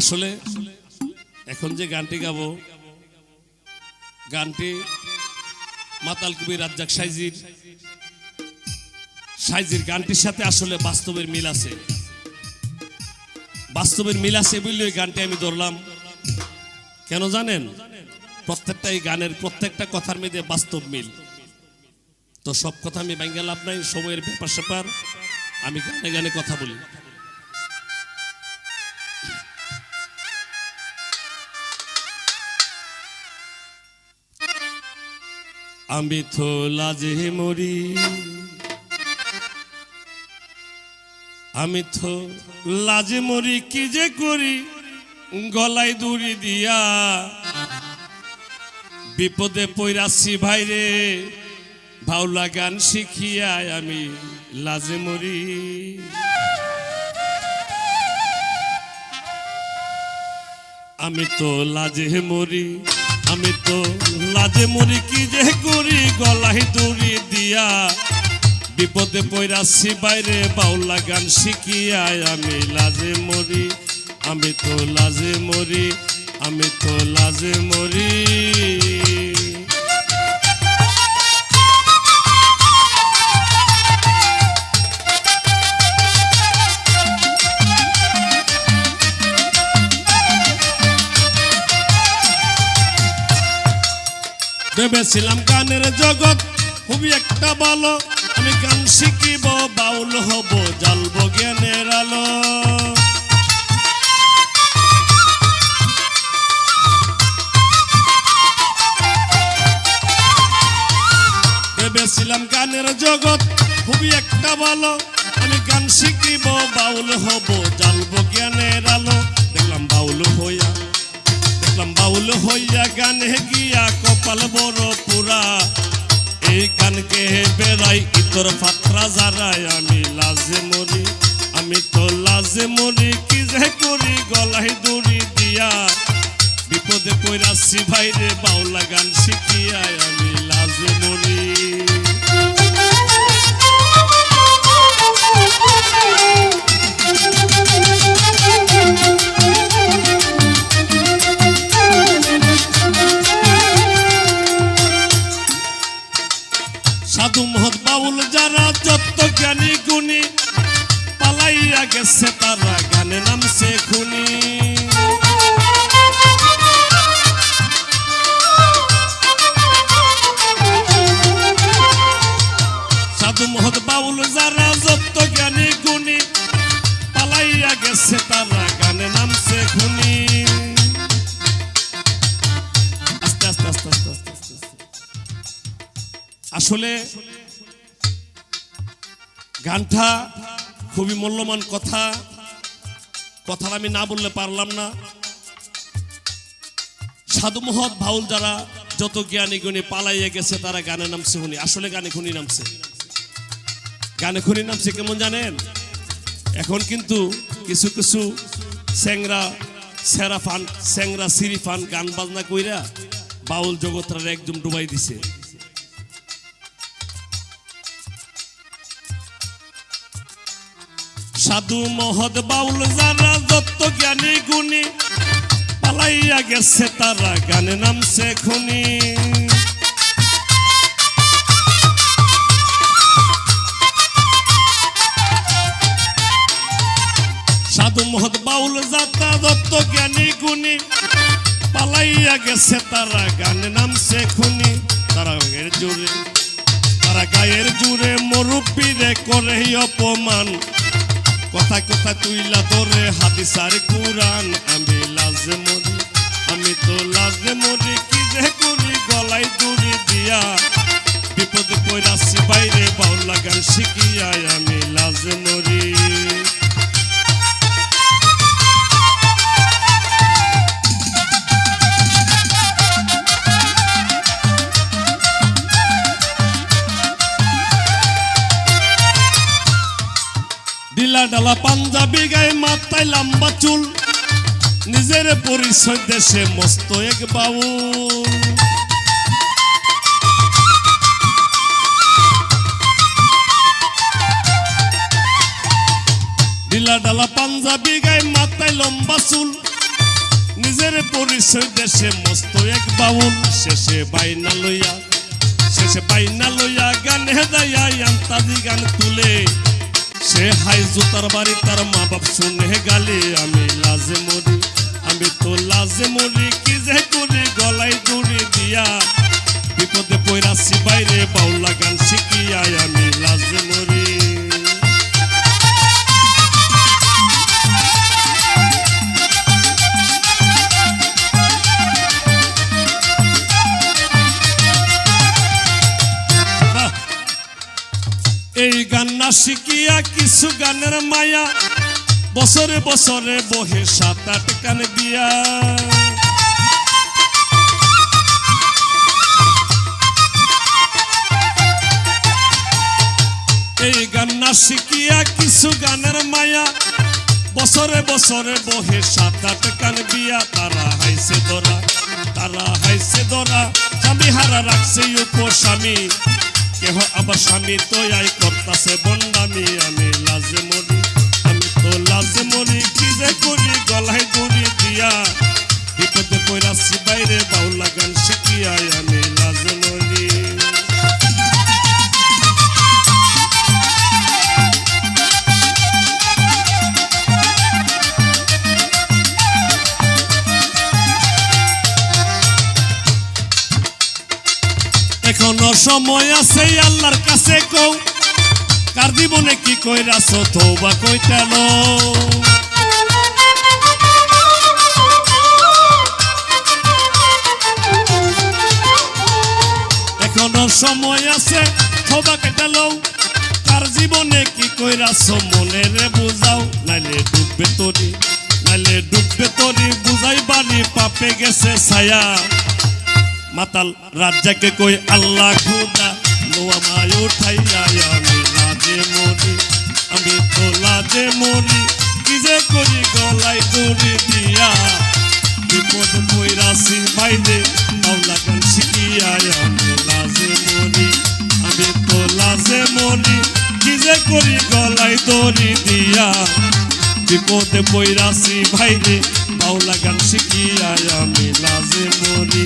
আসলে এখন যে গানটি গাবো, গানটি মাতাল কবি রাজ্জাক সাইজির। সাইজির গানটির সাথে আসলে বাস্তবের মিল আছে। বাস্তবের মিল আছে বললে ওই গানটি আমি ধরলাম। কেন জানেন? প্রত্যেকটা এই গানের প্রত্যেকটা কথার মধ্যে বাস্তব মিল। তো সব কথা আমি ব্যাঙ্গে লাভ নাই, সময়ের ব্যাপার স্যাপার আমি গানে গানে কথা বলি। আমি তো লাজে মরি। আমি তো লাজে মরি, কি যে করি? গলায় দড়ি দিয়া বিপদে পৈরাছি ভাইরে। ভাওলা গান শিখিয়া আমি লাজে মরি। আমি তো লাজে মরি। আমি তো লাজে মরি কি যে করি গলায় দড়ি দিয়া। বিপদে পৈরাছি বাইরে বাউলা গান শিখিয়া আমি লাজে মরি। আমি তো লাজে মরি, আমি তো লাজে মরি। ভেবেছিলাম গানের জগৎ খুবই একটা ভালো। আমি গান শিখিব, বাউল হব, জ্বালব জ্ঞানের আলো। ভেবেছিলাম গানের জগৎ খুবই একটা ভালো। আমি গান শিখিব, বাউল হব, জ্বালব জ্ঞানের আলো। দেখলাম বাউল হইয়া, দেখলাম বাউল হইয়া গানে গিয়া কপাল বড় পুরা। এই কানকে বেড়াই, ইতর ফাত্রা যারাই আমি লাজে মরি, আমি তো লাজে মরি, কি যে করি গলায় দড়ি দিয়া। বিপদে পড়াছি ভাইরে, বাউলা গান শিখিয়ায় আমি সাধু মহৎ বাউল যারা যত জ্ঞানী গুণী পালাইয়া গেছে তারা গানে নামছে খুনি আসলে গানটা খুবই মূল্যবান কথা। কথা আমি না বললে পারলাম না। সাধু মহৎ ভাউল যারা যত জ্ঞানী গুণী পালাইয়া গেছে, তারা গানে নামছে শুনি। আসলে গানে খুনি নামছে। গানে খুনি নামছে কেমন জানেন? এখন কিন্তু কিছু কিছু স্যাংরা সেরা ফান, স্যাংরা সিরি ফান গান বাজনা কইরা বাউল জগৎরা একদম ডুবাই দিছে। সাধু মহৎ বাউল যারা যত জ্ঞানী গুণী। পালাইয়া গেছে তারা গানে নামছে খুনি। সাধু মহৎ বাউল যাতা দত্ত জ্ঞানী গুণী। পালাইয়া গেছে তারা গানে নামছে খুনি। তারা জোরে, তারা গায়ের জুড়ে মরুপিরে করে অপমান। কথা কথা তুইলা হাতি সার কুরান আমি লাজে মরি, আমি তো লাজে মরি, কি যে করি, গলায় দড়ি দিয়া। বিপদে পড়াছি বাইরে বাউলা গান শিখিয়া আমি লাজে মরি। ডিলা পাঞ্জাবি গায়ে মাথায় লম্বা চুল। নিজের পরিচয় দেশে মস্ত এক বাউল। ঢিলা পাঞ্জাবি গায়ে মাথায় লম্বা চুল। নিজের পরিচয় দেশে মস্ত এক বাউল। শেষে বাইনা লইয়া, শেষে বাইনা লইয়া গান হেদাইয়া আন্তাজি গান তুলে। সে হাই জুতার বাড়ি, তার মা বাপ শুনে গালে, আমি লাজে মরি আমি তো লাজে মরি কি যে করি গলায় দড়ি দিয়া? বিপদে পৈরাছি বাইরে বাউলা গান শিখিয়াই আমি লাজে মরি এই গান না শিখিয়া কিছু গানের মায়া। বছরে বছরে বহে সাত আট কান দিয়া। এই গান না শিখিয়া কিছু গানের মায়া। বছরে বছরে বহে সাত আট কান বিয়া তারা হাইছে দরা, তারা হাইছে দরা। স্বামী হারা রাখছে উপস্বামী কেহ আবার স্বামী তো আই করতাছে বন্ডামি আমি লাজে মরি আমি তো লাজে মরি কি যে করি গলায় দড়ি দিয়া। বিপদে পৈরাছি বাইরে, বাউলা গান শিখিয়াই এখনও সময় আছে, আল্লাহর কাছে কও। কার জীবনে কি কইরাছ তৌবা কইতাল এখনও সময় আছে তৌবা কেটাল কার জীবনে কি কইরাছ মনে রে বুঝাও। নাইলে ডুববে তরি, নাইলে ডুববে তরি বুঝাই বাড়ি পাপে গেছে ছায়া। মাতাল রাজ্জাকে কই আল্লাহ খুদা? নোয়া মায় উঠাইয়া আমি লাজে মরি, আমি তো লাজে মরি, কি যে করি গলায় দড়ি দিয়া? বিপদ পৈরাসি বাইরে মাওলা গান শিখিয়া আমি লাজে মরি, আমি তো লাজে মরি, কি যে করি গলায় দড়ি দিয়া? বিপদে পৈরাসি ভাইরে মাওলা গান শিখিয়া আমি লাজে মরি।